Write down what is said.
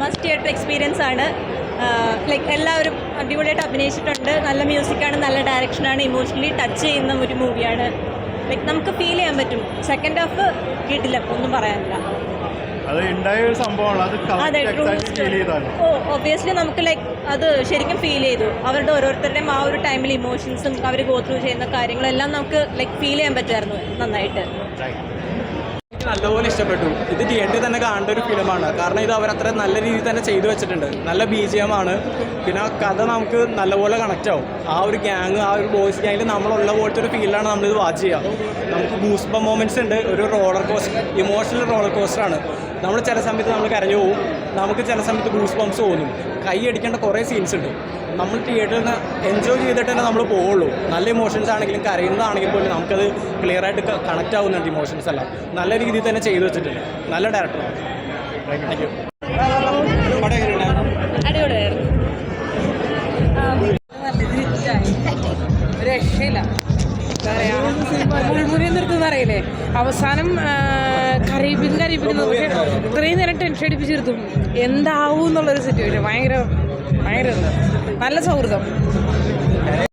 Must theatre experience ആണ്. Like എല്ലാവരും അടിപൊളിയായിട്ട് അഭിനയിച്ചിട്ടുണ്ട്. നല്ല മ്യൂസിക്കാണ് നല്ല ഡയറക്ഷനാണ് ഇമോഷണലി ടച്ച് ചെയ്യുന്ന ഒരു മൂവിയാണ് ലൈക്ക് നമുക്ക് ഫീൽ ചെയ്യാൻ പറ്റും. സെക്കൻഡ് ഹാഫ് കിട്ടില്ല ഒന്നും പറയാനില്ല. ഒബിയസ്ലി നമുക്ക് ലൈക്ക് അത് ശരിക്കും ഫീൽ ചെയ്തു. അവരുടെ ഓരോരുത്തരുടെയും ആ ഒരു ടൈമിൽ ഇമോഷൻസും അവർ ഗോത്രൂ ചെയ്യുന്ന കാര്യങ്ങളെല്ലാം നമുക്ക് ലൈക്ക് ഫീൽ ചെയ്യാൻ പറ്റുമായിരുന്നു നന്നായിട്ട്. നല്ലപോലെ ഇഷ്ടപ്പെട്ടു. ഇത് തിയേറ്ററിൽ തന്നെ കാണേണ്ട ഒരു ഫിലിമാണ്. കാരണം ഇത് അവരത്ര നല്ല രീതിയിൽ തന്നെ ചെയ്തു വെച്ചിട്ടുണ്ട്. നല്ല ബി ജി എം ആണ്. പിന്നെ കഥ നമുക്ക് നല്ലപോലെ കണക്റ്റ് ആവും. ആ ഒരു ഗ്യാങ് ആ ഒരു ബോയ്സ് ഗ്യാങ്ങിൽ നമ്മളുള്ള പോലത്തെ ഒരു ഫീലാണ് നമ്മളിത് വാച്ച് ചെയ്യുക നമുക്ക് ഗൂസ്ബ മൊമെന്റ്സ് ഉണ്ട്. ഒരു റോളർ കോസ്റ്റർ ഇമോഷണൽ റോളർ കോസ്റ്ററാണ് നമ്മൾ ചില സമയത്ത് നമ്മൾ കരഞ്ഞു പോകും നമുക്ക് ചില സമയത്ത് ഗൂസ് ബംസ് തോന്നും. കൈ അടിക്കേണ്ട കുറേ സീൻസ് ഉണ്ട്. നമ്മൾ തിയേറ്ററിൽ നിന്ന് എൻജോയ് ചെയ്തിട്ട് തന്നെ നമ്മൾ പോവുള്ളൂ. നല്ല ഇമോഷൻസ് ആണെങ്കിലും കരയുന്നതാണെങ്കിൽ പോലും നമുക്കത് ക്ലിയർ ആയിട്ട് കണക്റ്റ് ആവുന്നുണ്ട് ഇമോഷൻസ് എല്ലാം. നല്ല രീതിയിൽ തന്നെ ചെയ്തു വെച്ചിട്ടുണ്ട്. നല്ല ഡയറക്ടറാണ് താങ്ക് യു അടിപൊളിയായിരുന്നു. രക്ഷയില്ല. എന്താ നിർത്തുന്ന അറിയില്ലേ? അവസാനം കരയിപ്പിക്കും കരയിപ്പിക്കുന്നു പക്ഷെ ഇത്രയും നേരം ടെൻഷൻ അടിപ്പിച്ചിരുത്തും എന്താവും എന്നുള്ളൊരു സിറ്റുവേഷൻ ഭയങ്കര ഭയങ്കര നല്ല സൗഹൃദം.